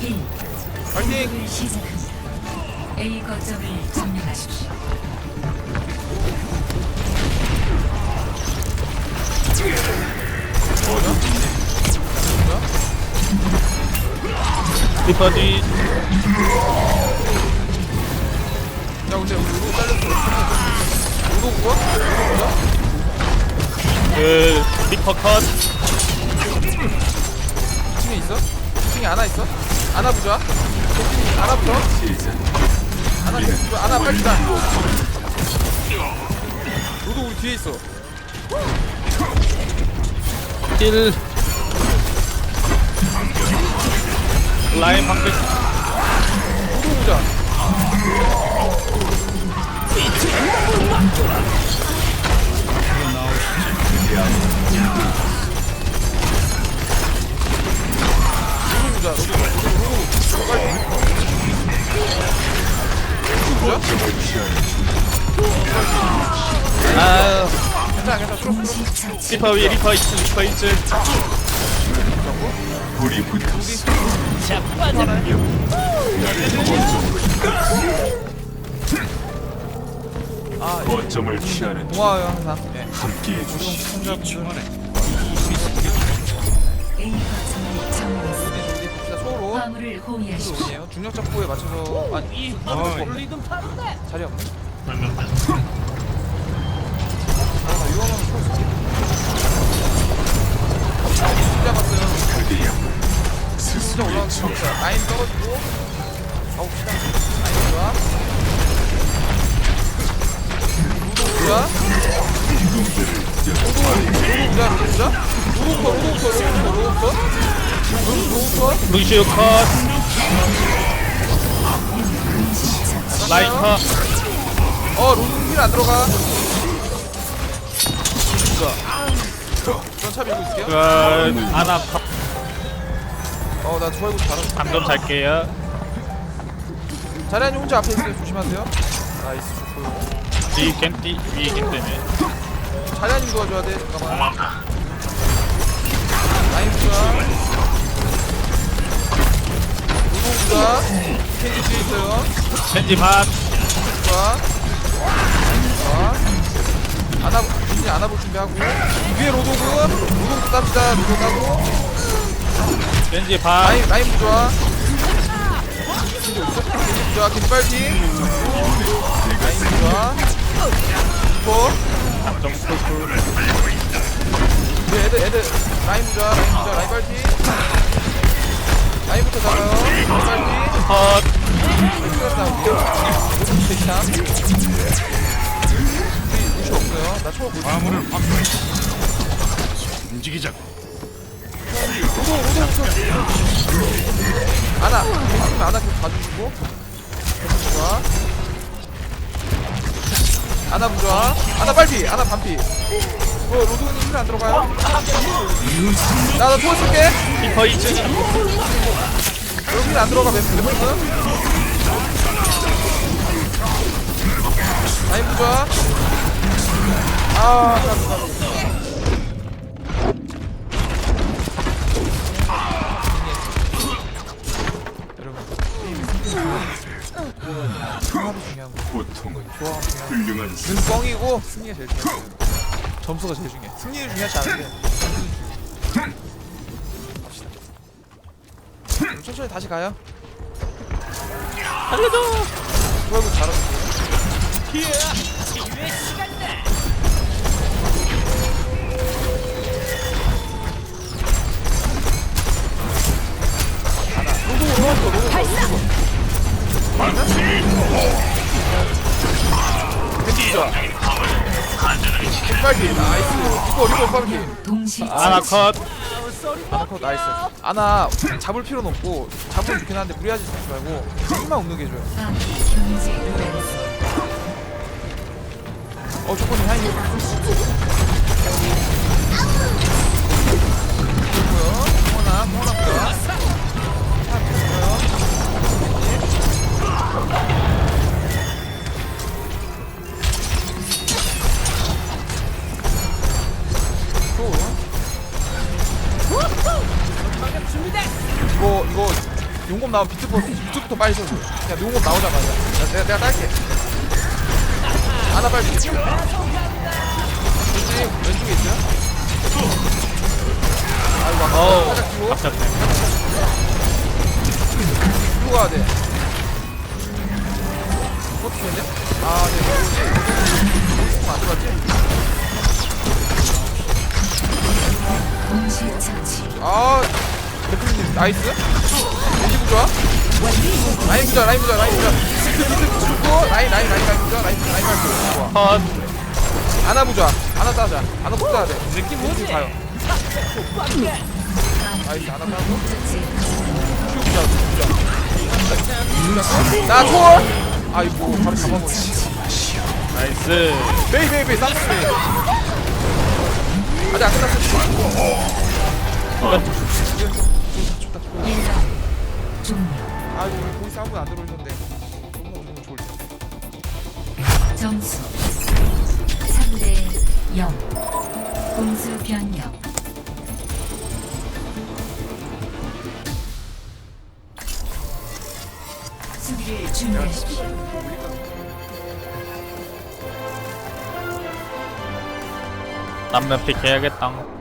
1. 파이팅! 시작합니다. A 거점을 점령하십시오. 리퍼 뒤 야 근데 우리 우도 잘렸어 우도 구워? 그 리퍼 컷 2층에 있어? 2층에 안아 있어? 안아 부자 안아부터 안아 부자 안아 빨리 가 우도 우리 뒤에 있어. 딜 라인 방패. 우도 부자 우도 부자 우도 아 괜찮아 괜찮아 쭉 동시 처치. 리퍼 위 리퍼 2층 리퍼 2층 불이 붙었어. 아 거점을 취하는 고마워요 항상 네. 함께해 주시. 화물을 호위하십시오. 오네요. 중력 작부에 맞춰서 아니 자리 없네. 아, 나 이거는 풀었지. 진짜 봤어요. 그대여 진짜 스스로의 올라가는 적거 라인 떨어지고 가봅시다. 라인 좋아. 누구 부자? 누구 부자? 누구 부자? 누구부터? 누구부터? 누구부터? 누구부터? 누구부터? 루시오 컷 라인 컷 어, 로드 힐안 들어가. 진짜. 전차 밀고 있을게요. 그 아나 컷 어, 나 좋아하고 잘했어. 방금 잘게요 자리안이 혼자 앞에 있어요. 조심하세요. 나이스, 좋고요. 뒤 위에 있기 때문에 자리안이 도와줘야 돼. 잠깐만. 라인 부 부자. 캔디 뒤에 있어요. 겐지 반 좋아. 좋아. 안아, 이제 안아볼 준비하고. 위에 로도군. 로도군 땁시다. 로도 따고. 겐지 반 라인 라인 부좋아 겐지 부좋아 겐지 빨리 라인 슈퍼 좀 쿨쿨 우리 애들 애들 라인 부좋아 라인 부좋아 라인 빨리 라인부터 잡아요 컷. 화물을 확보해. 움직이자. 로도 로도부터 아나 계속 아나 계속 봐주시고. 좋아 아나 부좋아 아나 빨리 아나 반피. 어 로드님 힐안 들어가요? 나나 초월 쓸게. 리퍼 2층 여기 힐 안 들어가 맵 맵스 라인 부좋아 아 중요한 거 훌륭한 스눈 뻥이고 승리가 제일 중요해. 점수가 제일 중요해. 승리는 중요하지 않은데. 천천히 다시 가요. 로도. 맞나? 캔디 좋아. 빨리 나이스. 이거 리버 빨리. 동시 아나 컷 아나 컷 나이스 아나 잡을 필요는 없고 잡으면 좋긴 한데 무리하지 말고 힘만 없는 게 좋아요. 어 조건이 하이 이거 이거 용검 용업 나오면 비트부터 비트부터 빨리 써줘 그냥 용업 나오자마자 내가 내가, 내가 딸게 하나 빨리 왼쪽 왼쪽에 있어요? 아이고 아까 살짝 뒤로 가야 돼 어떻게 했네? 아네 뭐지? 안 들어갔지? 동시 처치. 아 대표님 나이스? 왠지 부좋아? 라인 부좋아 라인 부좋아 라인 비트 죽고 라인 라인 라인 라인 라인 라인 말고 좋아. 컷. 아나 부좋아 아나 따자. 꼭 따야 돼. 느낌 뭐지? 가요. 나이스 아나 따고. 큐 부좋아 부좋아 나 초월? 아이고 바로 잡아버려 나이스. 베이 베이 베이 쌍스 베이 아직 안 끝났어 좋다 좋다 좋다 1점. 종료. 아이고 우리 거기 싸움은 안 들어오는데 너무 건 좋을 점수 3대 0 공수 변경 남면 픽 해야겠다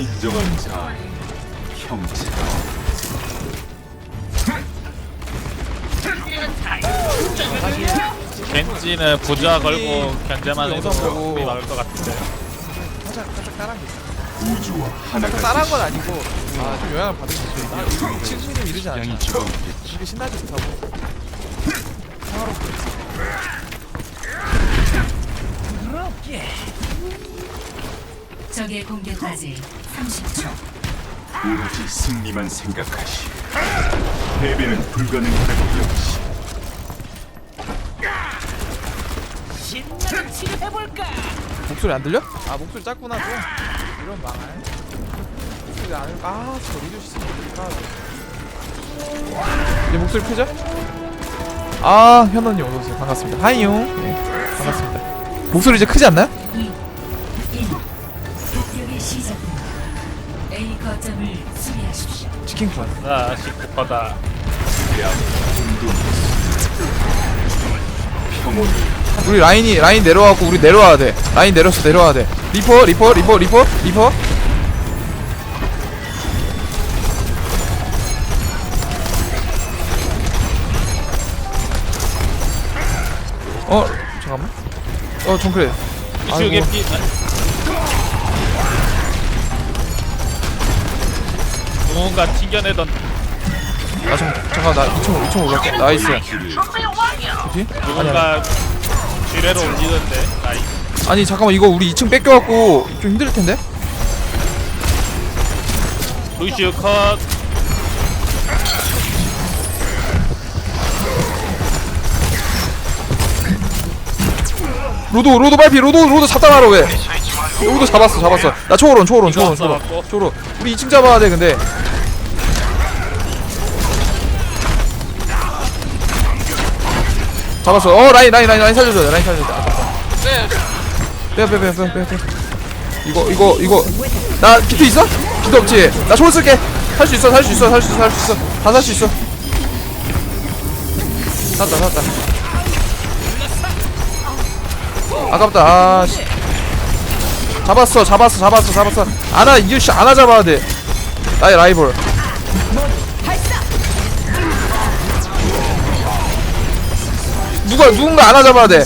진정한 자 형체다 겐지는 부자 걸고 견제만 해도 영상 보고. 우리 막을 것 같은데. 살짝 살짝 따라한 게 있어 우주와 살짝 하나가 따라한 건 아니고 아좀 영향을 받은 게. 있어 이거 이러지 않잖아 양이 적었겠지 이게 신나지 못하고. 적의 공격까지. 30초 오로지 승리만 생각하시. 패배는 불가능하다고 역시. 목소리 안 들려? 아 목소리 작구나 좀 이런 망할? 목소리 안 아저 리드 시스템 이제 목소리 크죠? 아 현원님 어서오세요. 반갑습니다. 하이용. 네, 반갑습니다. 목소리 이제 크지 않나요? 치킨권 자 19%다 평온이 우리 라인이 라인 내려와갖고 우리 내려와야 돼. 라인 내려서 내려와야 돼. 리퍼 리퍼 리퍼 리퍼 리퍼? 어 잠깐만. 어 정크레. 이슈. 개피 누군가 튕겨내던 아 잠, 잠깐 나 2층 2층 올라갈게. 나이스. 뭐지? 누군가 지뢰로 올리던데. 나이 아니 잠깐만 이거 우리 2층 뺏겨갖고 좀 힘들 텐데? 루시우 컷. 로드 로드 발피 로드 로드 잡다 말아 왜 로드 잡았어 잡았어. 나 초월원 이거 초월원. 잡았고. 초월원. 우리 2층 잡아야 돼 근데. 잡았어. 어 라인 라인 라인 라인 살려줘야 돼 라인 살려줘야 돼. 아깝다 빼빼빼빼빼빼. 이거 이거 이거. 나 비트 있어? 비트 없지? 나 초월 쓸게. 살 수 있어 살 수 있어 살 수 있어 살 수 있어. 다 살 수 있어. 샀다 샀다. 아깝다. 아 씨. 잡았어 잡았어 잡았어 잡았어. 아나 이씨 아나 잡아야 돼. 나의 라이벌. 누가 누군가 아나 잡아야 돼.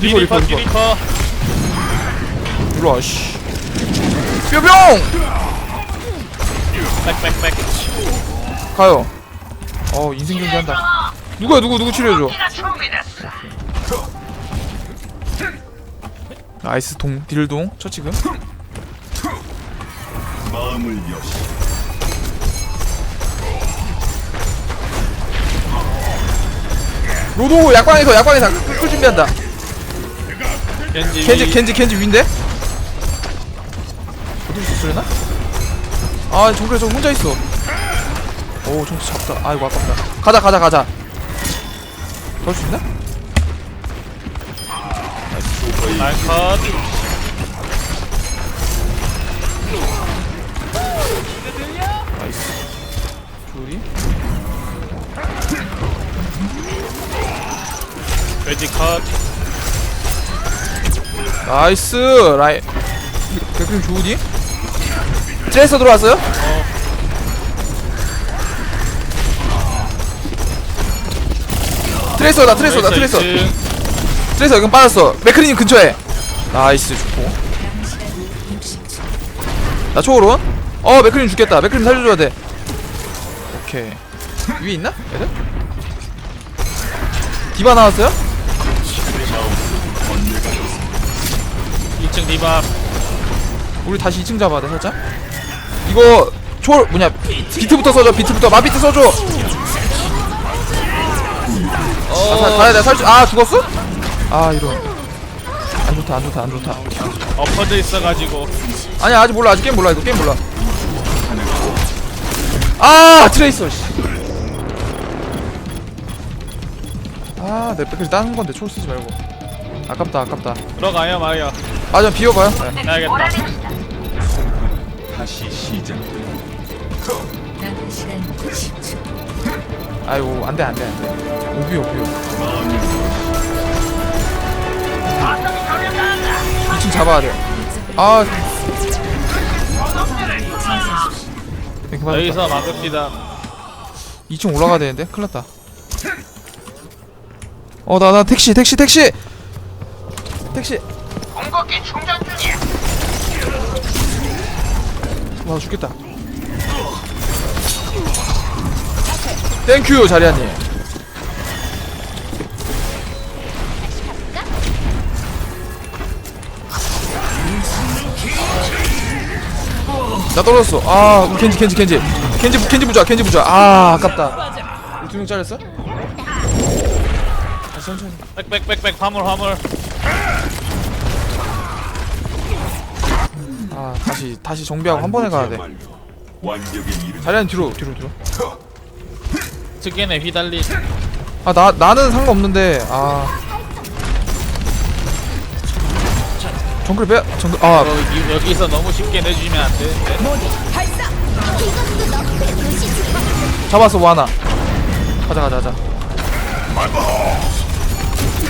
리퍼, 리퍼, 리퍼 리퍼. 리퍼 일로 와 씨. 뾰병 백백백 가요. 어 인생 경기한다. 누구야 누구 누구 치료해줘 나이스 동 딜동? 저 지금? 마음을 여시. 로도 약광에서 약광에서 끌 그, 그, 그 준비한다. 겐지. 겐지 겐지 겐지 위인데? 어디 있어 쓰려나? 아 정글에 저 혼자 있어. 오 정글 잡다. 아이고 아깝다. 가자 가자 가자. 더 할 수 있나? 라인 컷 나이스 조리 돼지 컷 나이스 라인 백크림 좋으니? 트레이서 들어왔어요? 트레이서다 트레이서다 트레이서 이층. 트레이서 여긴 빠졌어 맥크리님 근처에 나이스 좋고 남은 시간 60초. 나 초월원? 어 맥크림 죽겠다 맥크림 살려줘야 돼 오케이 위에 있나? 애들? 디바 나왔어요? 2층 디바 우리 다시 2층 잡아야 돼 살짝 이거 초월 뭐냐 비트부터 써줘 비트부터 마비트 써줘 아, 사, 가야 돼 살줄 아 죽었어? 아 이런. 안 좋다 안 좋다 안 좋다. 엎어져 있어가지고. 아니야 아직 몰라. 아직 게임 몰라. 이거 게임 몰라. 아 트레이서 씨. 아내 백까지 따는 건데 초월 쓰지 말고. 아깝다 아깝다. 들어가요 마요 아좀 비워봐요. 네. 해야겠다. 다시 시작. 남은 시간 10초. 아이고 안돼 안돼 안돼. 오비오 오비오 2층 잡아야 돼아. 네, 그만 여기서 막읍시다. 2층 올라가야 되는데? 큰일 났다. 어 나 나 택시 택시 택시! 택시! 공격기 충전 중이야. 와 죽겠다. 땡큐 자리아님 나 떨어졌어. 아 켄지 켄지 켄지. 켄지 켄지 부자 켄지 부자 아 아깝다. 두명 잘렸어? 아 천천히. 빽빽빽빽 화물 화물. 아 다시 다시 정비하고 한 번에 가야 돼. 자리아님 뒤로 뒤로 뒤로. 측엔에 휘달린 아나 나는 상관없는데 아 정글 빼? 정글 아. 여기, 여기서 너무 쉽게 내주면 안 되는데 잡았어 뭐 하나? 가자 가자 가자.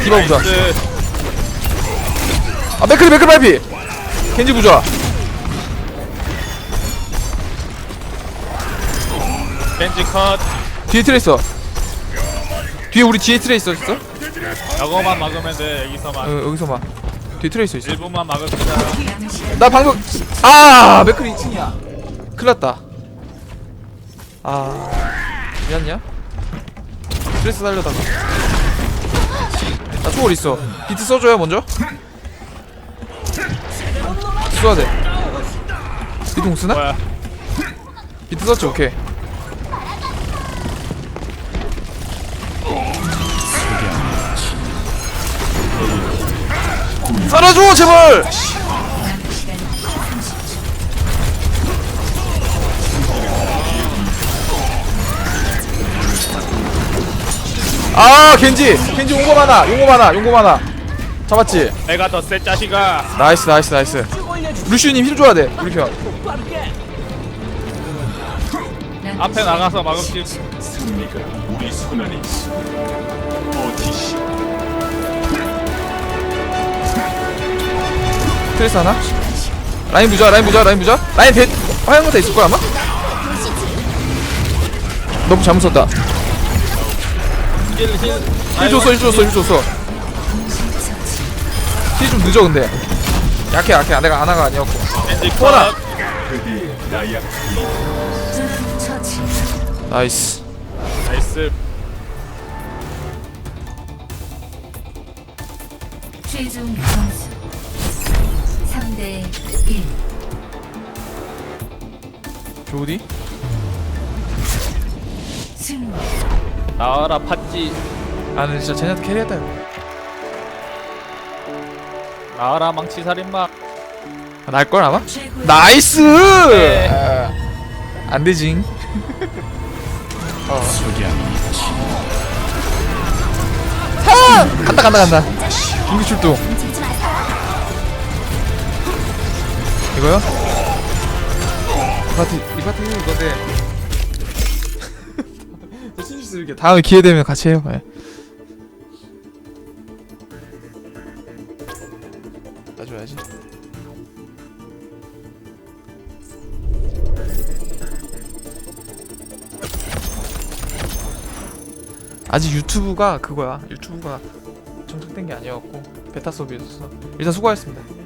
디바 부자. 나이스. 아 맥크리 맥크리 발피 겐지 부자. 겐지 컷. 뒤에 트레이서. 뒤에 우리 뒤에 트레이서 있어? 저거만 막으면 돼. 어, 여기서만. 여기서만 뒤에 트레이서 있어. 1분만 막읍시다. 남은 시간 나 방금 아 맥크리 2층이야. 큰일 났다. 아 미안냐? 스트레스 살려다가. 나 초월 있어. 비트 써줘요 먼저. 비트 써야 돼. 비트 공 쓰나? 뭐야? 비트 썼지 오케이 살아줘 제발 남은 시간 30초. 아 겐지 겐지 용거 많아 용거 많아 용거 많아 잡았지 내가 더쎄 자식아 나이스 나이스 나이스 루시우님 힐 줘야 돼 우리 편 앞에 나가서 막읍시 우리 손 안에 있어. 버티시. 트레스 하나? 라인 부자 라인 부자 라인 부자 라인 대 거다 있을 거야 아마? 너무 잘못 썼다. 힐 줬어 힐 줬어 힐 줬어. 힐좀 늦어 근데. 약해 약해. 내가 아나가 아니었고. 처치. 나이스 나이스. 최종 점수. 3 대 1. 조디 승리. 나와라 팥지 아 근데 진짜 쟤네한테 캐리했다 이거 나와라 망치 살인마 아, 날걸 아마? 최고의 나이스! 네. 아, 안 어. 타! 간다 간다 간다 중기 출동 이거요? 이 파티 이 파티 이건데. 저 신지 이렇게 다음에 기회 되면 같이 해요. 예. 놔줘야지. 아직 유튜브가 그거야. 유튜브가 정착된 게 아니었고 베타 서비스였어 일단 수고하셨습니다